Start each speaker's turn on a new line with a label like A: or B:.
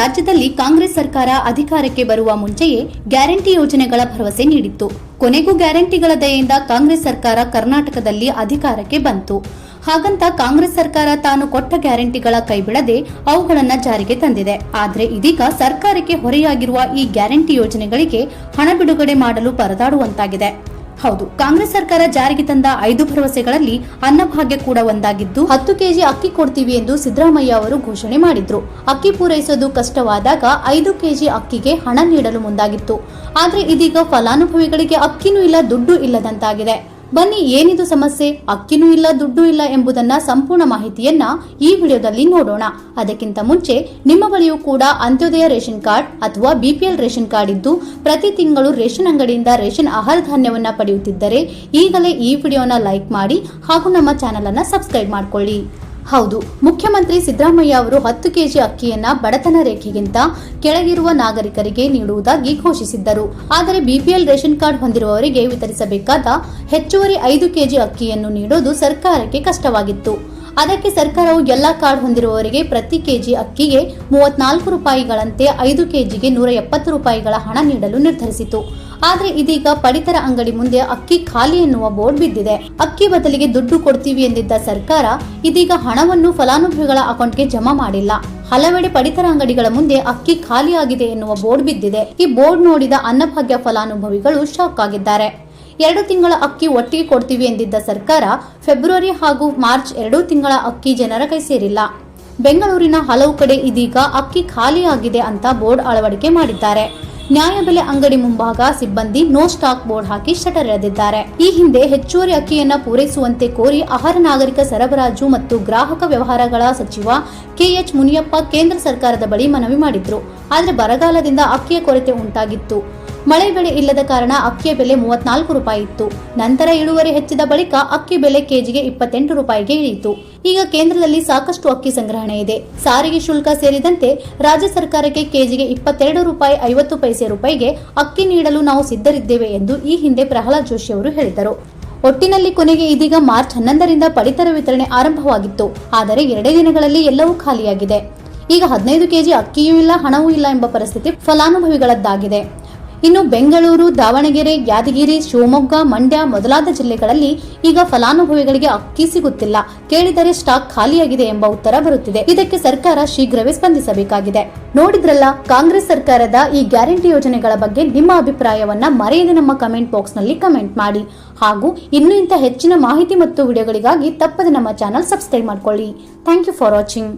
A: ರಾಜ್ಯದಲ್ಲಿ ಕಾಂಗ್ರೆಸ್ ಸರ್ಕಾರ ಅಧಿಕಾರಕ್ಕೆ ಬರುವ ಮುಂಚೆಯೇ ಗ್ಯಾರಂಟಿ ಯೋಜನೆಗಳ ಭರವಸೆ ನೀಡಿತ್ತು. ಕೊನೆಗೂ ಗ್ಯಾರಂಟಿಗಳ ದಯೆಯಿಂದ ಕಾಂಗ್ರೆಸ್ ಸರ್ಕಾರ ಕರ್ನಾಟಕದಲ್ಲಿ ಅಧಿಕಾರಕ್ಕೆ ಬಂತು. ಹಾಗಂತ ಕಾಂಗ್ರೆಸ್ ಸರ್ಕಾರ ತಾನು ಕೊಟ್ಟ ಗ್ಯಾರಂಟಿಗಳ ಕೈಬಿಡದೆ ಅವುಗಳನ್ನು ಜಾರಿಗೆ ತಂದಿದೆ. ಆದರೆ ಇದೀಗ ಸರ್ಕಾರಕ್ಕೆ ಹೊರೆಯಾಗಿರುವ ಈ ಗ್ಯಾರಂಟಿ ಯೋಜನೆಗಳಿಗೆ ಹಣ ಬಿಡುಗಡೆ ಮಾಡಲು ಪರದಾಡುವಂತಾಗಿದೆ. ಹೌದು, ಕಾಂಗ್ರೆಸ್ ಸರ್ಕಾರ ಜಾರಿಗೆ ತಂದ ಐದು ಭರವಸೆಗಳಲ್ಲಿ ಅನ್ನಭಾಗ್ಯ ಕೂಡ ಒಂದಾಗಿದ್ದು, ಹತ್ತು ಕೆಜಿ ಅಕ್ಕಿ ಕೊಡ್ತೀವಿ ಎಂದು ಸಿದ್ದರಾಮಯ್ಯ ಅವರು ಘೋಷಣೆ ಮಾಡಿದ್ರು. ಅಕ್ಕಿ ಪೂರೈಸೋದು ಕಷ್ಟವಾದಾಗ ಐದು ಕೆಜಿ ಅಕ್ಕಿಗೆ ಹಣ ನೀಡಲು ಮುಂದಾಗಿತ್ತು. ಆದರೆ ಇದೀಗ ಫಲಾನುಭವಿಗಳಿಗೆ ಅಕ್ಕಿನೂ ಇಲ್ಲ, ದುಡ್ಡು ಇಲ್ಲದಂತಾಗಿದೆ. ಬನ್ನಿ, ಏನಿದು ಸಮಸ್ಯೆ? ಅಕ್ಕಿನೂ ಇಲ್ಲ, ದುಡ್ಡು ಇಲ್ಲ ಎಂಬುದನ್ನ ಸಂಪೂರ್ಣ ಮಾಹಿತಿಯನ್ನ ಈ ವಿಡಿಯೋದಲ್ಲಿ ನೋಡೋಣ. ಅದಕ್ಕಿಂತ ಮುಂಚೆ, ನಿಮ್ಮ ಬಳಿಯೂ ಕೂಡ ಅಂತ್ಯೋದಯ ರೇಷನ್ ಕಾರ್ಡ್ ಅಥವಾ ಬಿಪಿಎಲ್ ರೇಷನ್ ಕಾರ್ಡ್ ಇದ್ದು, ಪ್ರತಿ ತಿಂಗಳು ರೇಷನ್ ಅಂಗಡಿಯಿಂದ ರೇಷನ್ ಆಹಾರ ಧಾನ್ಯವನ್ನ ಪಡೆಯುತ್ತಿದ್ದರೆ, ಈಗಲೇ ಈ ವಿಡಿಯೋನ ಲೈಕ್ ಮಾಡಿ ಹಾಗೂ ನಮ್ಮ ಚಾನೆಲ್ ಅನ್ನ ಸಬ್ಸ್ಕ್ರೈಬ್ ಮಾಡಿಕೊಳ್ಳಿ. ಹೌದು, ಮುಖ್ಯಮಂತ್ರಿ ಸಿದ್ದರಾಮಯ್ಯ ಅವರು ಹತ್ತು ಕೆಜಿ ಅಕ್ಕಿಯನ್ನ ಬಡತನ ರೇಖೆಗಿಂತ ಕೆಳಗಿರುವ ನಾಗರಿಕರಿಗೆ ನೀಡುವುದಾಗಿ ಘೋಷಿಸಿದ್ದರು. ಆದರೆ ಬಿಪಿಎಲ್ ರೇಷನ್ ಕಾರ್ಡ್ ಹೊಂದಿರುವವರಿಗೆ ವಿತರಿಸಬೇಕಾದ ಹೆಚ್ಚುವರಿ ಐದು ಕೆಜಿ ಅಕ್ಕಿಯನ್ನು ನೀಡೋದು ಸರ್ಕಾರಕ್ಕೆ ಕಷ್ಟವಾಗಿತ್ತು. ಅದಕ್ಕೆ ಸರ್ಕಾರವು ಎಲ್ಲಾ ಕಾರ್ಡ್ ಹೊಂದಿರುವವರಿಗೆ ಪ್ರತಿ ಕೆಜಿ ಅಕ್ಕಿಗೆ ಮೂವತ್ನಾಲ್ಕು ರೂಪಾಯಿಗಳಂತೆ ಐದು ಕೆಜಿಗೆ ನೂರ ಎಪ್ಪತ್ತು ರೂಪಾಯಿಗಳ ಹಣ ನೀಡಲು ನಿರ್ಧರಿಸಿತು. ಆದರೆ ಇದೀಗ ಪಡಿತರ ಅಂಗಡಿ ಮುಂದೆ ಅಕ್ಕಿ ಖಾಲಿ ಎನ್ನುವ ಬೋರ್ಡ್ ಬಿದ್ದಿದೆ. ಅಕ್ಕಿ ಬದಲಿಗೆ ದುಡ್ಡು ಕೊಡ್ತೀವಿ ಎಂದಿದ್ದ ಸರ್ಕಾರ ಇದೀಗ ಹಣವನ್ನು ಫಲಾನುಭವಿಗಳ ಅಕೌಂಟ್ಗೆ ಜಮಾ ಮಾಡಿಲ್ಲ. ಹಲವೆಡೆ ಪಡಿತರ ಅಂಗಡಿಗಳ ಮುಂದೆ ಅಕ್ಕಿ ಖಾಲಿಯಾಗಿದೆ ಎನ್ನುವ ಬೋರ್ಡ್ ಬಿದ್ದಿದೆ. ಈ ಬೋರ್ಡ್ ನೋಡಿದ ಅನ್ನಭಾಗ್ಯ ಫಲಾನುಭವಿಗಳು ಶಾಕ್ ಆಗಿದ್ದಾರೆ. ಎರಡು ತಿಂಗಳ ಅಕ್ಕಿ ಒಟ್ಟಿಗೆ ಕೊಡ್ತೀವಿ ಎಂದಿದ್ದ ಸರ್ಕಾರ ಫೆಬ್ರವರಿ ಹಾಗೂ ಮಾರ್ಚ್ ಎರಡೂ ತಿಂಗಳ ಅಕ್ಕಿ ಜನರ ಕೈ ಸೇರಿಲ್ಲ. ಬೆಂಗಳೂರಿನ ಹಲವು ಕಡೆ ಇದೀಗ ಅಕ್ಕಿ ಖಾಲಿಯಾಗಿದೆ ಅಂತ ಬೋರ್ಡ್ ಅಳವಡಿಕೆ ಮಾಡಿದ್ದಾರೆ. ನ್ಯಾಯಬೆಲೆ ಅಂಗಡಿ ಮುಂಭಾಗ ಸಿಬ್ಬಂದಿ ನೋ ಸ್ಟಾಕ್ ಬೋರ್ಡ್ ಹಾಕಿ ಶಟರ್ ಎಳೆದಿದ್ದಾರೆ. ಈ ಹಿಂದೆ ಹೆಚ್ಚುವರಿ ಅಕ್ಕಿಯನ್ನ ಪೂರೈಸುವಂತೆ ಕೋರಿ ಆಹಾರ ನಾಗರಿಕ ಸರಬರಾಜು ಮತ್ತು ಗ್ರಾಹಕ ವ್ಯವಹಾರಗಳ ಸಚಿವ ಕೆಎಚ್ ಮುನಿಯಪ್ಪ ಕೇಂದ್ರ ಸರ್ಕಾರದ ಬಳಿ ಮನವಿ ಮಾಡಿದ್ರು. ಆದರೆ ಬರಗಾಲದಿಂದ ಅಕ್ಕಿಯ ಕೊರತೆ ಉಂಟಾಗಿತ್ತು. ಮಳೆ ಬೆಳೆ ಇಲ್ಲದ ಕಾರಣ ಅಕ್ಕಿಯ ಬೆಲೆ ಮೂವತ್ನಾಲ್ಕು ರೂಪಾಯಿ ಇತ್ತು. ನಂತರ ಇಳುವರಿ ಹೆಚ್ಚಿದ ಬಳಿಕ ಅಕ್ಕಿ ಬೆಲೆ ಕೆಜಿಗೆ ಇಪ್ಪತ್ತೆಂಟು ರೂಪಾಯಿಗೆ ಇಳಿಯಿತು. ಈಗ ಕೇಂದ್ರದಲ್ಲಿ ಸಾಕಷ್ಟು ಅಕ್ಕಿ ಸಂಗ್ರಹಣೆ ಇದೆ. ಸಾರಿಗೆ ಶುಲ್ಕ ಸೇರಿದಂತೆ ರಾಜ್ಯ ಸರ್ಕಾರಕ್ಕೆ ಕೆಜಿಗೆ ಇಪ್ಪತ್ತೆರಡು ರೂಪಾಯಿ ಐವತ್ತು ಪೈಸೆ ರೂಪಾಯಿಗೆ ಅಕ್ಕಿ ನೀಡಲು ನಾವು ಸಿದ್ಧರಿದ್ದೇವೆ ಎಂದು ಈ ಹಿಂದೆ ಪ್ರಹ್ಲಾದ್ ಜೋಶಿ ಅವರು ಹೇಳಿದರು. ಒಟ್ಟಿನಲ್ಲಿ ಕೊನೆಗೆ ಇದೀಗ ಮಾರ್ಚ್ ಹನ್ನೊಂದರಿಂದ ಪಡಿತರ ವಿತರಣೆ ಆರಂಭವಾಗಿತ್ತು. ಆದರೆ ಎರಡೇ ದಿನಗಳಲ್ಲಿ ಎಲ್ಲವೂ ಖಾಲಿಯಾಗಿದೆ. ಈಗ ಹದಿನೈದು ಕೆಜಿ ಅಕ್ಕಿಯೂ ಇಲ್ಲ, ಹಣವೂ ಇಲ್ಲ ಎಂಬ ಪರಿಸ್ಥಿತಿ ಫಲಾನುಭವಿಗಳದ್ದಾಗಿದೆ. ಇನ್ನು ಬೆಂಗಳೂರು, ದಾವಣಗೆರೆ, ಯಾದಗಿರಿ, ಶಿವಮೊಗ್ಗ, ಮಂಡ್ಯ ಮೊದಲಾದ ಜಿಲ್ಲೆಗಳಲ್ಲಿ ಈಗ ಫಲಾನುಭವಿಗಳಿಗೆ ಅಕ್ಕಿ ಸಿಗುತ್ತಿಲ್ಲ. ಕೇಳಿದರೆ ಸ್ಟಾಕ್ ಖಾಲಿಯಾಗಿದೆ ಎಂಬ ಉತ್ತರ ಬರುತ್ತಿದೆ. ಇದಕ್ಕೆ ಸರ್ಕಾರ ಶೀಘ್ರವೇ ಸ್ಪಂದಿಸಬೇಕಾಗಿದೆ. ನೋಡಿದ್ರಲ್ಲ, ಕಾಂಗ್ರೆಸ್ ಸರ್ಕಾರದ ಈ ಗ್ಯಾರಂಟಿ ಯೋಜನೆಗಳ ಬಗ್ಗೆ ನಿಮ್ಮ ಅಭಿಪ್ರಾಯವನ್ನ ಮರೆಯದೆ ನಮ್ಮ ಕಮೆಂಟ್ ಬಾಕ್ಸ್ನಲ್ಲಿ ಕಮೆಂಟ್ ಮಾಡಿ. ಹಾಗೂ ಇನ್ನೂ ಇಂಥ ಹೆಚ್ಚಿನ ಮಾಹಿತಿ ಮತ್ತು ವಿಡಿಯೋಗಳಿಗಾಗಿ ತಪ್ಪದೆ ನಮ್ಮ ಚಾನಲ್ ಸಬ್ಸ್ಕ್ರೈಬ್ ಮಾಡ್ಕೊಳ್ಳಿ. Thank you for watching.